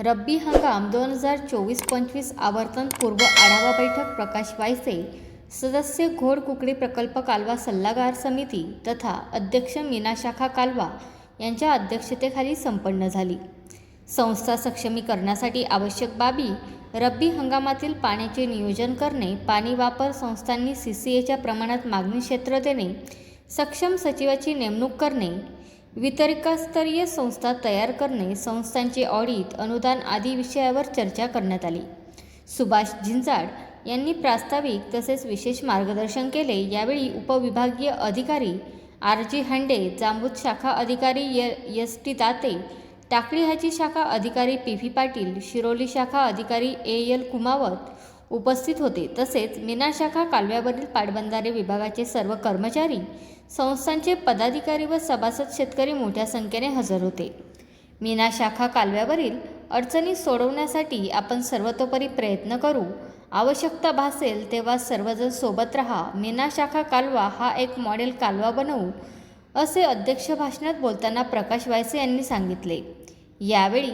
रब्बी हंगाम दोन हजार चोवीस पंचवीस आवर्तन पूर्व आढावा बैठक प्रकाश वायसे सदस्य घोड कुकडी प्रकल्प कालवा सल्लागार समिती तथा अध्यक्ष मीना शाखा कालवा यांच्या अध्यक्षतेखाली संपन्न झाली. संस्था सक्षमीकरणासाठी आवश्यक बाबी रब्बी हंगामातील पाण्याचे नियोजन करणे पाणी वापर संस्थांनी सी सी एच्या प्रमाणात मागणी क्षेत्र देणे सक्षम सचिवाची नेमणूक करणे वितरकस्तरीय संस्था तयार करणे संस्थांचे ऑडिट अनुदान आदी विषयावर चर्चा करण्यात आली. सुभाष झिंजाड यांनी प्रास्ताविक तसेच विशेष मार्गदर्शन केले. यावेळी उपविभागीय अधिकारी आर जी हांडे जांबूत शाखा अधिकारी य एस टी दाते टाकळी हाजी शाखा अधिकारी पी व्ही पाटील शिरोली शाखा अधिकारी ए एल कुमावत उपस्थित होते. तसेच मीना शाखा कालव्यावरील पाटबंधारे विभागाचे सर्व कर्मचारी संस्थांचे पदाधिकारी व सभासद शेतकरी मोठ्या संख्येने हजर होते. मीना शाखा कालव्यावरील अडचणी सोडवण्यासाठी आपण सर्वतोपरी प्रयत्न करू. आवश्यकता भासेल तेव्हा सर्वजण सोबत राहा. मीना शाखा कालवा हा एक मॉडेल कालवा बनवू असे अध्यक्ष भाषणात बोलताना प्रकाश वायसे यांनी सांगितले. यावेळी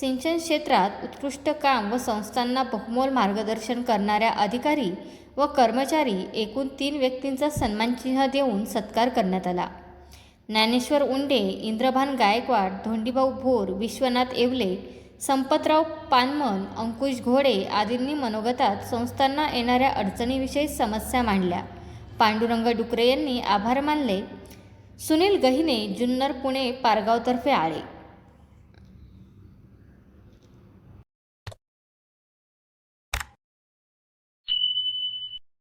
सिंचन क्षेत्रात उत्कृष्ट काम व संस्थांना बहुमोल मार्गदर्शन करणाऱ्या अधिकारी व कर्मचारी एकूण तीन व्यक्तींचा सन्मानचिन्ह देऊन सत्कार करण्यात आला. ज्ञानेश्वर उंडे इंद्रभान गायकवाड धोंडीभाऊ भोर विश्वनाथ येवले संपतराव पानमन अंकुश घोडे आदींनी मनोगतात संस्थांना येणाऱ्या अडचणीविषयी समस्या मांडल्या. पांडुरंग डुकरे यांनी आभार मानले. सुनील गहिने जुन्नर पुणे पारगावतर्फे आळे